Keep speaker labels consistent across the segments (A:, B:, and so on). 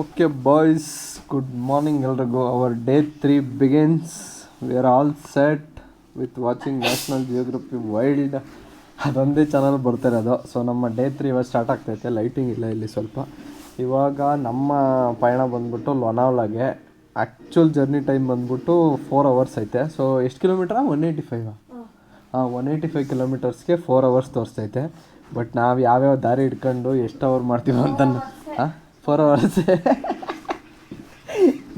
A: Okay boys good morning ಎಲ್ರಿಗೂ our day three begins we are all set with watching National Geographic Wild ಅದೊಂದೇ channel ಬರ್ತಾ ಇರೋದು. So ನಮ್ಮ day three ಇವಾಗ start ಆಗ್ತೈತೆ lighting ಇಲ್ಲ ಇಲ್ಲಿ ಸ್ವಲ್ಪ. ಇವಾಗ ನಮ್ಮ ಪಯಣ ಬಂದ್ಬಿಟ್ಟು ಲೊನಾವ್ಲಾಗೆ ಆ್ಯಕ್ಚುಲ್ ಜರ್ನಿ ಟೈಮ್ ಬಂದ್ಬಿಟ್ಟು ಫೋರ್ ಅವರ್ಸ್ ಐತೆ. ಸೊ ಎಷ್ಟು ಕಿಲೋಮೀಟ್ರಾ ಒನ್ ಏಯ್ಟಿ ಫೈವ್ ಹಾಂ. ಒನ್ ಏಯ್ಟಿ ಫೈವ್ ಕಿಲೋಮೀಟರ್ಸ್ಗೆ ಫೋರ್ ಅವರ್ಸ್ ತೋರಿಸ್ತೈತೆ ಬಟ್ ನಾವು ಯಾವ್ಯಾವ ದಾರಿ ಹಿಡ್ಕೊಂಡು ಎಷ್ಟು ಅವರ್ ಮಾಡ್ತೀವೋ ಅಂತ ಫೋರ್ ಅವರ್ಸ್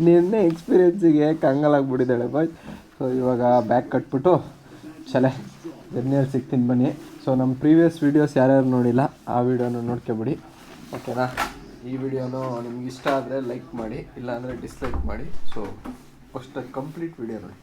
A: ನಿನ್ನೆ ಎಕ್ಸ್ಪೀರಿಯನ್ಸಿಗೆ ಕಂಗಾಲಾಗ್ಬಿಟ್ಟಿದ್ದಾಳೆ ಬಾಯ್ ಸೊ ಇವಾಗ ಬ್ಯಾಗ್ ಕಟ್ಬಿಟ್ಟು ಚಲೇ ಜರ್ನಿಯಲ್ಲಿ ಸಿಗ್ತೀನಿ ಬನ್ನಿ. ಸೊ ನಮ್ಮ ಪ್ರೀವಿಯಸ್ ವೀಡಿಯೋಸ್ ಯಾರ್ಯಾರು ನೋಡಿಲ್ಲ, ಆ ವಿಡಿಯೋನ ನೋಡ್ಕೊಬಿಡಿ. ಓಕೆನಾ ಈ ವಿಡಿಯೋನು ನಿಮ್ಗೆ ಇಷ್ಟ ಆದರೆ ಲೈಕ್ ಮಾಡಿ, ಇಲ್ಲಾಂದರೆ ಡಿಸ್ಲೈಕ್ ಮಾಡಿ. ಸೊ ಫಸ್ಟ್ ಕಂಪ್ಲೀಟ್ ವಿಡಿಯೋ ನೋಡಿ.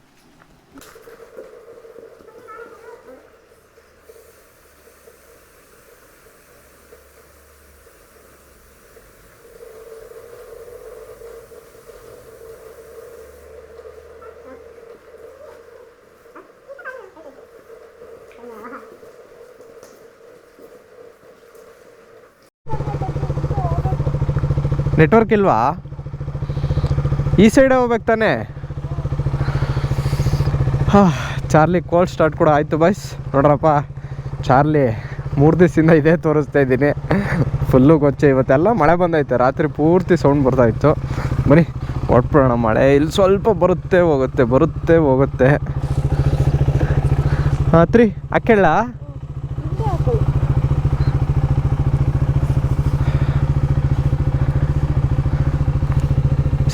A: ನೆಟ್ವರ್ಕ್ ಇಲ್ವಾ? ಈ ಸೈಡ್ ಹೋಗ್ಬೇಕು ತಾನೆ? ಹಾಂ, ಚಾರ್ಲಿ ಕೋಲ್ಡ್ ಸ್ಟಾರ್ಟ್ ಕೂಡ ಆಯಿತು ಬಾಯ್ಸ್ ನೋಡ್ರಪ್ಪ, ಚಾರ್ಲಿ ಮೂರು ದಿವಸದಿಂದ ಇದೇ ತೋರಿಸ್ತಾ ಇದ್ದೀನಿ. ಫುಲ್ಲು ಗೊಚ್ಚೆ ಇವತ್ತೆಲ್ಲ ಮಳೆ ಬಂದೈತೆ. ರಾತ್ರಿ ಪೂರ್ತಿ ಸೌಂಡ್ ಬರ್ತಾ ಇತ್ತು. ಬನ್ನಿ ಒಟ್ಬಿಡೋಣ ಮಳೆ. ಇಲ್ಲಿ ಸ್ವಲ್ಪ ಬರುತ್ತೆ, ಹೋಗುತ್ತೆ ಬರುತ್ತೆ, ಹೋಗುತ್ತೆ. ಹಾಂ, ತ್ರೀ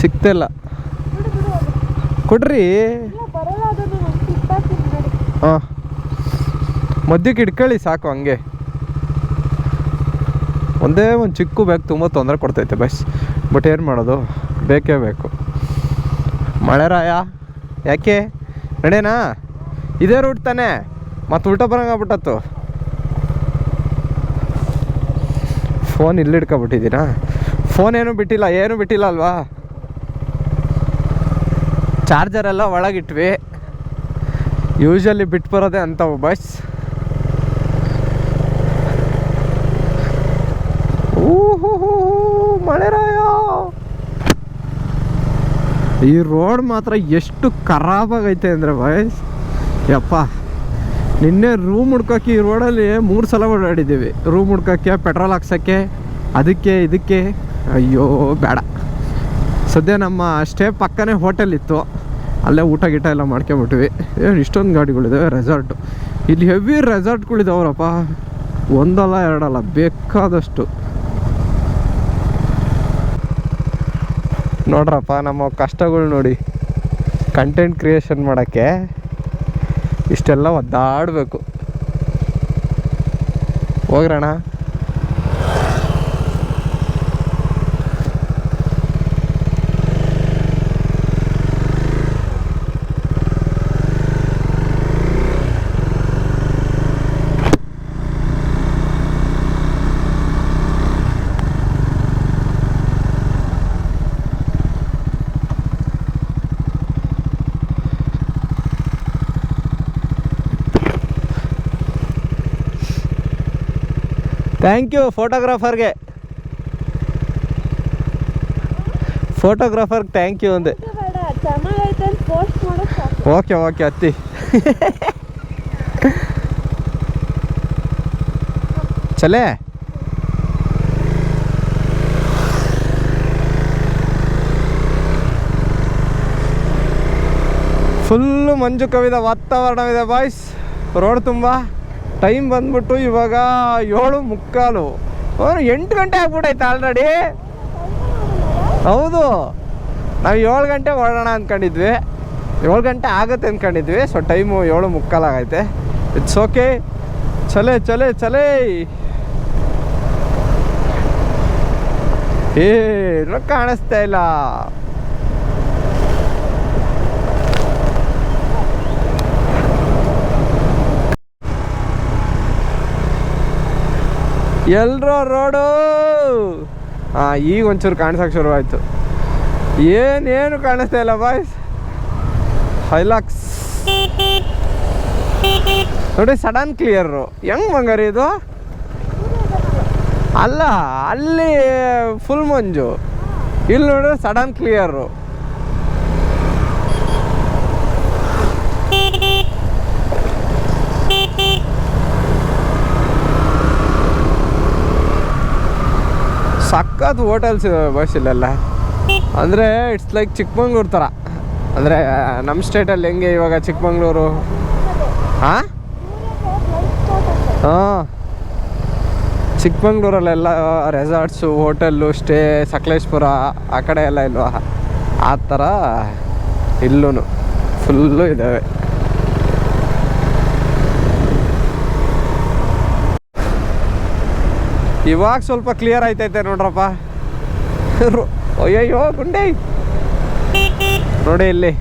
A: ಸಿಗ್ತಿಲ್ಲ ಕೊಡ್ರಿ. ಹಾಂ. ಮಧ್ಯಕ್ಕೆ ಇಟ್ಕೊಳ್ಳಿ ಸಾಕು ಹಂಗೆ. ಒಂದೇ ಒಂದು ಚಿಕ್ಕ ಬ್ಯಾಗ್ ತುಂಬ ತೊಂದರೆ ಕೊಡ್ತೈತೆ ಬಸ್. ಬಟ್ ಏನು ಮಾಡೋದು? ಬೇಕೇ ಬೇಕು. ಮಳೆ ರಾಯ? ಯಾಕೆ? ನಡೆನಾ? ಇದೇ ರೂಟ್ ತಾನೇ? ಮತ್ತೆ ಉಲ್ಟ ಬರಂಗಾಗ್ಬಿಟ್ಟತ್ತು ಫೋನ್ ಇಲ್ಲಿ ಇಟ್ಕೊಬಿಟ್ಟಿದ್ದೀನಾ ಫೋನ್ ಏನು ಬಿಟ್ಟಿಲ್ಲ ಏನು ಬಿಟ್ಟಿಲ್ಲ ಅಲ್ವಾ? ಚಾರ್ಜರ್ ಎಲ್ಲ ಒಳಗಿಟ್ವಿ. ಯೂಶಲಿ ಬಿಟ್ಟು ಬರೋದೆ ಅಂಥವು ಬಸ್ ಮಳೆರಾಯ. ಈ ರೋಡ್ ಮಾತ್ರ ಎಷ್ಟು ಖರಾಬಾಗೈತೆ ಅಂದರೆ ಬಾಯ್ಸ್ ಯಪ್ಪ, ನಿನ್ನೆ ರೂಮ್ ಹುಡ್ಕೋಕೆ ಈ ರೋಡಲ್ಲಿ ಮೂರು ಸಲ ಓಡಾಡಿದ್ದೀವಿ. ರೂಮ್ ಹುಡ್ಕೋಕ್ಕೆ ಪೆಟ್ರೋಲ್ ಹಾಕ್ಸೋಕ್ಕೆ, ಅದಕ್ಕೆ, ಇದಕ್ಕೆ. ಅಯ್ಯೋ, ಬೇಡ. ಸದ್ಯ ನಮ್ಮ ಸ್ಟೇ ಪಕ್ಕನೇ ಹೋಟೆಲ್ ಇತ್ತು. ಅಲ್ಲೇ ಊಟ ಗೀಟ ಎಲ್ಲ ಮಾಡ್ಕೊಂಬಿಟ್ವಿ ಏನು ಇಷ್ಟೊಂದು ಗಾಡಿಗಳಿದ್ದಾವೆ ರೆಸಾರ್ಟು ಇಲ್ಲಿ ಹೆವಿ ರೆಸಾರ್ಟ್ಗಳಿದಾವ್ರಪ್ಪ ಒಂದಲ್ಲ ಎರಡಲ್ಲ, ಬೇಕಾದಷ್ಟು. ನೋಡ್ರಪ್ಪ, ನಮ್ಮ ಕಷ್ಟಗಳು ನೋಡಿ. ಕಂಟೆಂಟ್ ಕ್ರಿಯೇಷನ್ ಮಾಡೋಕ್ಕೆ ಇಷ್ಟೆಲ್ಲ ಒದ್ದಾಡಬೇಕು. ಹೋಗ್ರಣ ಥ್ಯಾಂಕ್ ಯು ಫೋಟೋಗ್ರಾಫರ್ಗೆ ಫೋಟೋಗ್ರಾಫರ್ಗೆ ಥ್ಯಾಂಕ್ ಯು ಅಂದೆ. ಓಕೆ ಓಕೆ ಅತ್ತಿ. ಚಲೇ ಫುಲ್ಲು ಮಂಜು ಕವಿದ ವಾತಾವರಣವಿದೆ ಬಾಯ್ಸ್ ರೋಡ್ ತುಂಬ ಟೈಮ್ ಬಂದ್ಬಿಟ್ಟು ಇವಾಗ ಏಳು ಮುಕ್ಕಾಲು. ಎಂಟು ಗಂಟೆ ಆಗ್ಬಿಟ್ಟೈತೆ ಆಲ್ರೆಡಿ ಹೌದು. ನಾವು ಏಳು ಗಂಟೆ ಹೊರಡೋಣ ಅಂದ್ಕೊಂಡಿದ್ವಿ ಏಳು ಗಂಟೆ ಆಗುತ್ತೆ ಅಂದ್ಕೊಂಡಿದ್ವಿ ಸೊ ಟೈಮು ಏಳು ಮುಕ್ಕಾಲಾಗೈತೆ ಇಟ್ಸ್ ಓಕೆ ಚಲೇ ಚಲೇ ಚಲೇ. ಏ ಕಾಣಿಸ್ತಾ ಇಲ್ಲ. ಎಲ್ರೋ ರೋಡು ಹಾಂ ಈಗ ಒಂಚೂರು ಕಾಣಿಸೋಕೆ ಶುರುವಾಯಿತು. ಏನೇನು ಕಾಣಿಸ್ತಾ ಇಲ್ಲ ಬಾಯ್ಸ್ ಹೈಲಾಕ್ಸ್ ನೋಡಿ ಸಡನ್ ಕ್ಲಿಯರು ಹೆಂಗ್ ಮಂಗರಿ ಇದು? ಅಲ್ಲ, ಅಲ್ಲಿ ಫುಲ್ ಮಂಜು. ಇಲ್ಲಿ ನೋಡಿದ್ರೆ ಸಡನ್ ಕ್ಲಿಯರು ಸಖತ್ ಹೋಟೆಲ್ಸ್ ಇದಾವೆ ಬಸ್ ಇಲ್ಲೆಲ್ಲ. ಅಂದರೆ ಇಟ್ಸ್ ಲೈಕ್ ಚಿಕ್ಕಮಂಗ್ಳೂರು ಥರ ಅಂದರೆ ನಮ್ಮ ಸ್ಟೇಟಲ್ಲಿ ಹೆಂಗೆ ಇವಾಗ ಚಿಕ್ಕಮಂಗ್ಳೂರು? ಹಾಂ ಹಾಂ ಚಿಕ್ಕಮಂಗ್ಳೂರಲ್ಲೆಲ್ಲ ರೆಸಾರ್ಟ್ಸು ಹೋಟೆಲ್ಲು ಸ್ಟೇ ಸಕಲೇಶ್ಪುರ, ಆ ಕಡೆ ಎಲ್ಲ ಇಲ್ವಾ? ಆ ಥರ ಇಲ್ಲೂ ಫುಲ್ಲು ಇದ್ದಾವೆ ಇವಾಗ ಸ್ವಲ್ಪ ಕ್ಲಿಯರ್ ಆಯ್ತೈತೆ ನೋಡ್ರಪ್ಪ. ಅಯ್ಯಯ್ಯೋ, ಗುಂಡೆ. ನೋಡಿ ಇಲ್ಲಿ.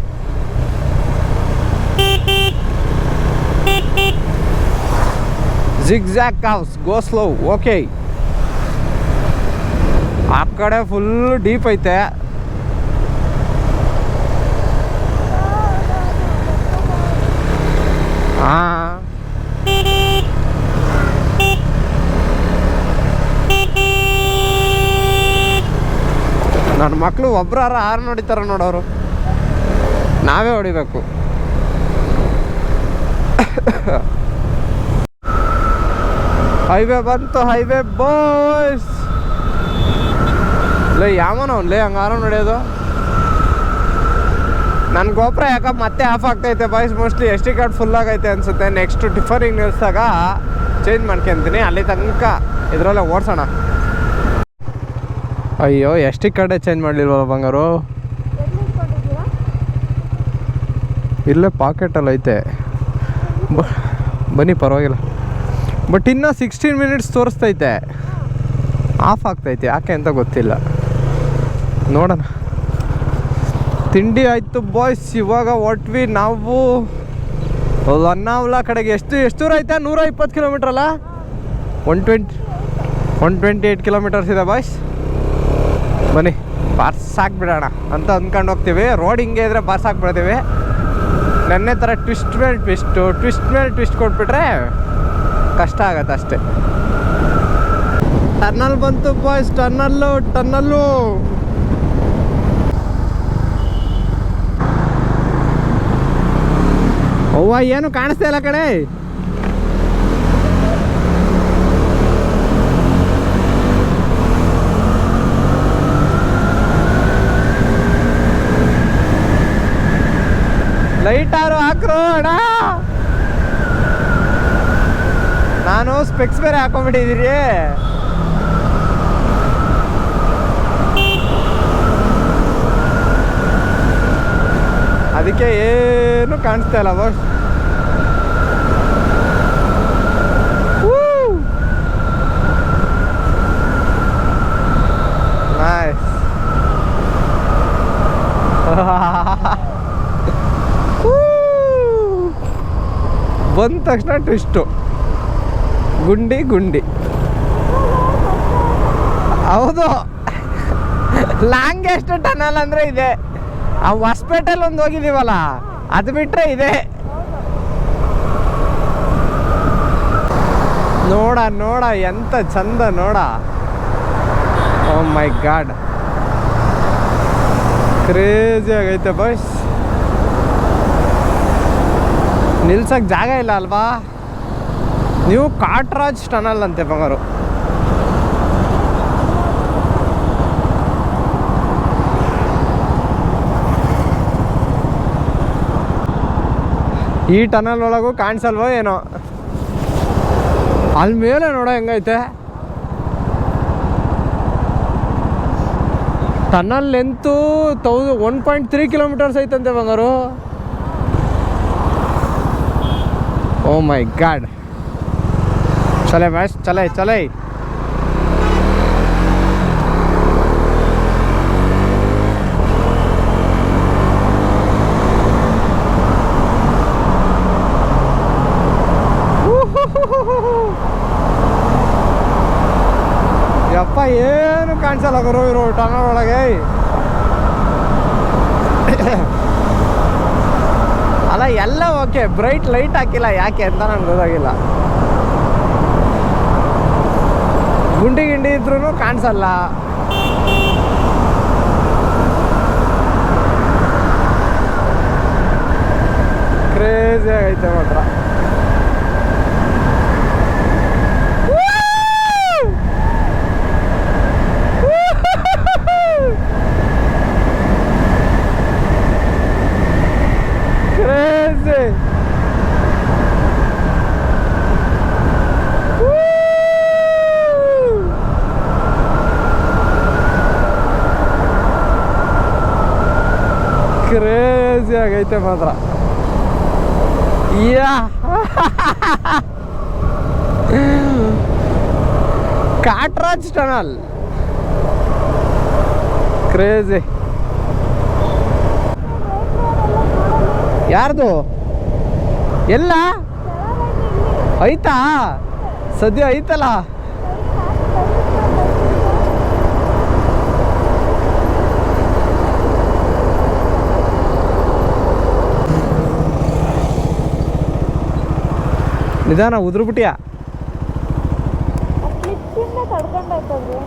A: Zigzag house go slow okay ಆ ಕಡೆ ಫುಲ್ ಡೀಪ್ ಐತೆ ಹಾಂ ನನ್ನ ಮಕ್ಕಳು ಒಬ್ರಾರ ಆರು ನೋಡಿತಾರ ನೋಡೋರು ನಾವೇ ಹೊಡಿಬೇಕು. ಹೈವೇ ಬಂತು, ಹೈವೇ ಬಾಯ್ಸ್. ಲೇ, ಯಾವನ ಲೇ ಹಂಗಾರ ನಡೆಯೋದು ನನ್ನ ಗೋಪುರ ಯಾಕಪ್ಪ ಮತ್ತೆ ಆಫ್ ಆಗ್ತೈತೆ boys mostly S T card full ಆಗೈತೆ ಅನ್ಸುತ್ತೆ. ನೆಕ್ಸ್ಟ್ ಟಿಫನಿಗೆ ನಿಲ್ಸಿದಾಗ ಚೇಂಜ್ ಮಾಡ್ಕೊಂತೀನಿ. ಅಲ್ಲಿ ತನಕ ಇದರಲ್ಲೇ ಓಡಿಸೋಣ. ಅಯ್ಯೋ, ಎಷ್ಟು ಕಡೆ ಚೇಂಜ್ ಮಾಡಲಿಲ್ವಲ್ಲ ಬಂಗಾರು? ಇಲ್ಲೇ ಪಾಕೆಟಲ್ಲಿ ಐತೆ. ಬನ್ನಿ, ಪರವಾಗಿಲ್ಲ. ಬಟ್ ಇನ್ನು ಸಿಕ್ಸ್ಟೀನ್ ಮಿನಿಟ್ಸ್ ತೋರಿಸ್ತೈತೆ. ಆಫ್ ಆಗ್ತೈತೆ, ಯಾಕೆ ಅಂತ ಗೊತ್ತಿಲ್ಲ. ನೋಡೋಣ. ತಿಂಡಿ ಆಯಿತು ಬಾಯ್ಸ್ ಇವಾಗ ಒಟ್ವಿ ನಾವು ಲನ್ನಾವ್ಲ ಕಡೆಗೆ ಎಷ್ಟು ಎಷ್ಟು ದೂರ ಐತೆ? ನೂರ ಇಪ್ಪತ್ತು ಕಿಲೋಮೀಟ್ರಲ್ಲ one twenty one twenty eight kilometres ಇದೆ ಬಾಯ್ಸ್ ಬನ್ನಿ. ಬಾರ್ಸ್ ಹಾಕ್ಬಿಡೋಣ ಅಂತ ಅಂದ್ಕೊಂಡು ಹೋಗ್ತೀವಿ. ರೋಡ್ ಹಿಂಗೆ ಇದ್ರೆ ಬಾರ್ಸ್ ಹಾಕ್ಬಿಡ್ತೀವಿ ನೆನ್ನೆ ಥರ ಟ್ವಿಸ್ಟ್ ಮೇಲೆ ಟ್ವಿಸ್ಟು ಟ್ವಿಸ್ಟ್ ಮೇಲೆ ಟ್ವಿಸ್ಟ್ ಕೊಟ್ಬಿಟ್ರೆ ಕಷ್ಟ ಆಗತ್ತೆ ಅಷ್ಟೇ. ಟನ್ನಲ್ ಬಂತು ಬಾಯ್ಸ್ ಟನ್ನಲ್ಲು ಟನ್ನಲ್ಲು ಅವ್ವ, ಏನು ಕಾಣಿಸ್ತಾ ಇಲ್ಲ ಕಡೆ ಅಣ್ಣ ನಾನು ಸ್ಪೆಕ್ಸ್ ಬೇರೆ ಹಾಕೊಂಡ್ಬಿಟ್ಟಿದ್ದೀರಿ ಅದಕ್ಕೆ ಏನು ಕಾಣಿಸ್ತಾ ಇಲ್ಲ ಬಾಸ್ ಬಂದ ತಕ್ಷಣ ಟ್ವಿಸ್ಟು ಗುಂಡಿ ಗುಂಡಿ. ಹೌದು. ಲಾಂಗೆಸ್ಟ್ ಟನಲ್ ಅಂದ್ರೆ ಇದೆ. ಆ ಹೊಸ್ಪೇಟೆಲ್ ಒಂದು ಹೋಗಿದ್ದೀವಲ್ಲ, ಅದು ಬಿಟ್ರೆ ಇದೆ. ನೋಡ ನೋಡ, ಎಂತ ಚಂದ ನೋಡ. ಓ ಮೈ ಗಾಡ್ ಕ್ರೇಜಿ ಆಗೈತೆ ಬಾಯ್ಸ್ ನಿಲ್ಸಕ್ ಜಾಗ ಇಲ್ಲ ಅಲ್ವಾ? ನೀವು ಕಾಟ್ರಾಜ್ ಟನಲ್ ಅಂತೆ ಬಂಗಾರು. ಈ ಟನಲ್ ಒಳಗೂ ಕಾಣಿಸಲ್ವೋ ಏನೋ? ಅಲ್ಲಿ ಮೇಲೆ ನೋಡೋ ಹೆಂಗೈತೆ? ಟನಲ್ ಲೆಂತು ತೌಸ ಒನ್ ಪಾಯಿಂಟ್ ತ್ರೀ ಕಿಲೋಮೀಟರ್ಸ್ ಐತಂತೆ ಬಂಗಾರು. ಓ ಮೈ ಗಾಡ್ ಚಲೇ ಮ್ಯಾಚ್ ಚಲೈ ಚಲೈ ಯಪ್ಪ ಏನು ಕಾಣಿಸಲ್ಲ ಗುರು ಇರೋ ಟನಲ್ ಒಳಗೆ? ಓಕೆ, ಬ್ರೈಟ್ ಲೈಟ್ ಹಾಕಿಲ್ಲ ಯಾಕೆ ಅಂತ ನನಗೆ ಗೊತ್ತಾಗಿಲ್ಲ. ಗುಂಡಿ ಗಿಂಡಿ ಇದ್ರೂ ಕಾಣಿಸಲ್ಲ. ಕ್ರೇಜಿ ಆಗೈತೆ ಮಾತ್ರ. ಕ್ರೇಜಿ ಆಗೈತೆ ಮಾತ್ರ. ಯಾ. ಕಾಟ್ರಾಜ್ ಟನಲ್. ಕ್ರೇಜಿ ಯಾರ್ದು? ಎಲ್ಲ? ಐತಾ? ಸದ್ಯ ಐತಲ್ಲ? ನಿಧಾನ ಉದ್ರ ಬಿಟ್ಟಿಯ
B: ಕ್ಲಿಪ್ಪಿಂದ ತಡ್ಕೊಂಡಾಯ್ತದ್ರಿ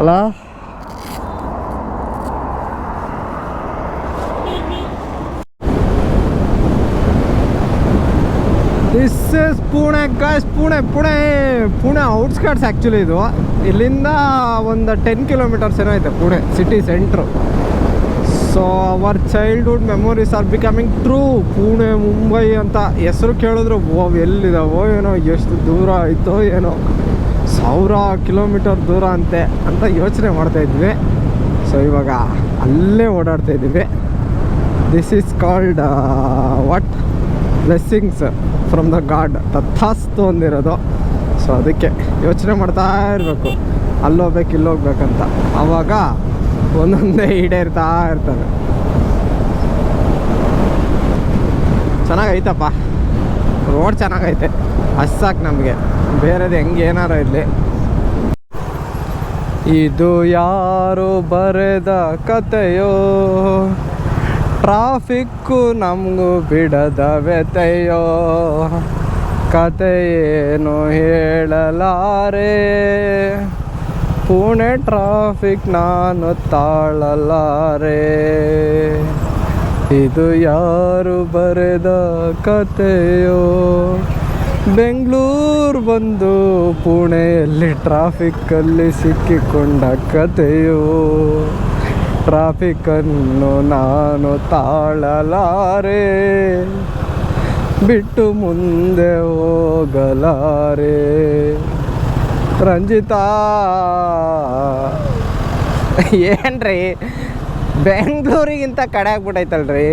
A: ಅಲ್ಲ this is Pune guys Pune Pune Pune outskirts actually ಇದು. ಇಲ್ಲಿಂದ ಒಂದು ಟೆನ್ ಕಿಲೋಮೀಟರ್ಸ್ ಏನೋ ಐತೆ Pune city centre so our childhood memories are becoming true Pune Mumbai ಅಂತ ಹೆಸರು ಕೇಳಿದ್ರು, ಓ, ಎಲ್ಲಿದಾವೋ ಏನೋ, ಎಷ್ಟು ದೂರ ಆಯಿತೋ ಏನೋ ಸಾವಿರ ಕಿಲೋಮೀಟರ್ ದೂರ ಅಂತೆ ಅಂತ ಯೋಚನೆ ಮಾಡ್ತಾ ಇದ್ವಿ. ಸೊ ಇವಾಗ ಅಲ್ಲೇ ಓಡಾಡ್ತಾ ಇದ್ದೀವಿ. This is called what blessings from the god ತಥಾಸ್ತು ಅಂದಿರೋದು. ಸೊ ಅದಕ್ಕೆ ಯೋಚನೆ ಮಾಡ್ತಾ ಇರಬೇಕು. ಅಲ್ಲೋಗ್ಬೇಕು, ಇಲ್ಲೋಗ್ಬೇಕಂತ. ಆವಾಗ ಒಂದೊಂದೇ ಈಡೇರ್ತಾ ಇರ್ತದೆ ಚೆನ್ನಾಗೈತಪ್ಪ. ರೋಡ್ ಚೆನ್ನಾಗೈತೆ. ಅಷ್ಟು ನಮಗೆ. ಬೇರೆದು ಹೆಂಗೆ ಏನಾರು ಇರಲಿ. ಇದು ಯಾರು ಬರೆದ ಕತೆಯೋ? ಟ್ರಾಫಿಕ್ಕು ನಮಗೂ ಬಿಡದ ವ್ಯತೆಯೋ ಕತೆಯೇನು ಹೇಳಲಾರೆ? ಪುಣೆ ಟ್ರಾಫಿಕ್ ನಾನು ತಾಳಲಾರೆ. ಇದು ಯಾರು ಬರೆದ ಕತೆಯೋ? ಬೆಂಗಳೂರು ಬಂದು ಪುಣೆಯಲ್ಲಿ ಟ್ರಾಫಿಕ್ಕಲ್ಲಿ ಸಿಕ್ಕಿಕೊಂಡ ಕತೆಯೋ? ಟ್ರಾಫಿಕ್ಕನ್ನು ನಾನು ತಾಳಲಾರೆ. ಬಿಟ್ಟು ಮುಂದೆ ಹೋಗಲಾರೆ. ರಂಜಿತಾ. ಏನ್ರಿ? ಬೆಂಗಳೂರಿಗಿಂತ ಕಡೆ ಆಗ್ಬಿಟ್ಟೈತಲ್ರಿ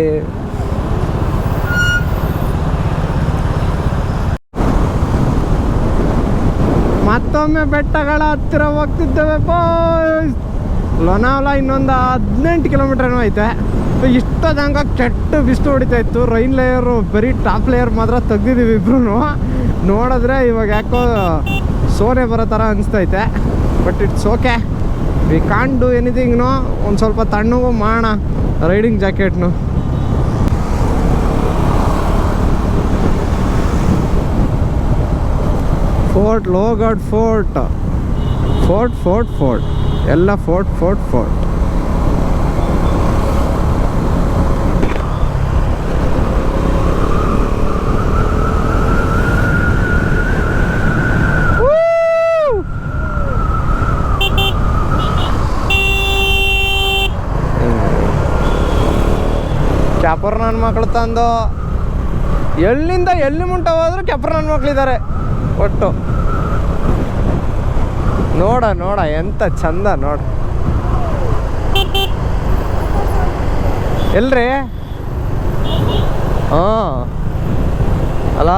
A: ಮತ್ತೊಮ್ಮೆ ಬೆಟ್ಟಗಳ ಹತ್ತಿರ ಹೋಗ್ತಿದ್ದೇವೆ ಲೊನಾವಲ ಇನ್ನೊಂದು ಹದಿನೆಂಟು ಕಿಲೋಮೀಟರ್ ಏನೋ ಐತೆ. ಇಷ್ಟದಂಗ ಕೆಟ್ಟ ಬಿಸಿಲು ಹೊಡಿತಾ ಇತ್ತು. ರೈನ್ ಲೇಯರು ಬರೀ ಟಾಪ್ ಲೇಯರ್ ಮಾತ್ರ ತೆಗ್ದಿದ್ದೀವಿ ಇಬ್ರು ನೋಡಿದ್ರೆ ಇವಾಗ ಯಾಕೋ ಸೋನೆ ಬರೋ ಥರ ಅನಿಸ್ತೈತೆ but it's okay we can do ಎನಿಥಿಂಗ್ನು ಒಂದು ಸ್ವಲ್ಪ ತಣ್ಣಗೂ ಮಾಡೋಣ riding ಜಾಕೆಟ್ನು fort Lohagad fort fort fort fort ಎಲ್ಲ ಫೋರ್ಟ್ ಫೋರ್ಟ್ ಫೋರ್ಟ್ ಕ್ಯಾಪರ್ ನನ್ನ ಮಕ್ಕಳು ತಂದು ಎಲ್ಲಿಂದ ಎಲ್ಲಿ ಮುಂಟ ಹೋದ್ರು ಕೆಪ್ರ ನನ್ನ ಮಕ್ಳಿದ್ದಾರೆ ಒಟ್ಟು. ನೋಡ ನೋಡ, ಎಂತ ಚಂದ ನೋಡ. ಎಲ್ರಿ? ಹಾಂ. ಅಲ?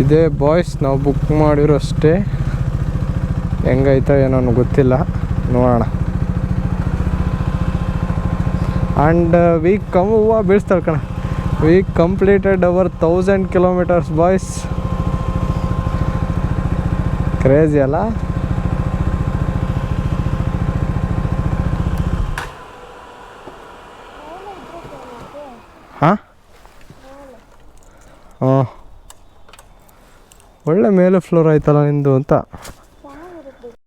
A: ಇದೇ ಬಾಯ್ಸ್ ನಾವು ಬುಕ್ ಮಾಡಿರೋ ಅಷ್ಟೇ ಹೆಂಗೈತೋ ಏನೋ ಗೊತ್ತಿಲ್ಲ. ನೋಡೋಣ. ಆ್ಯಂಡ್ ವಿ ಕಮ್ ಹೂವು ಬೀಳ್ಸ್ತಾರೆ ಕಣ. We completed our thousand kilometres boys crazy ಅಲ್ಲ? ಹಾಂ? ಹಾಂ ಒಳ್ಳೆ ಮೇಲೆ ಫ್ಲೋರ್ ಆಯ್ತಲ್ಲ ನಿಂದು ಅಂತ.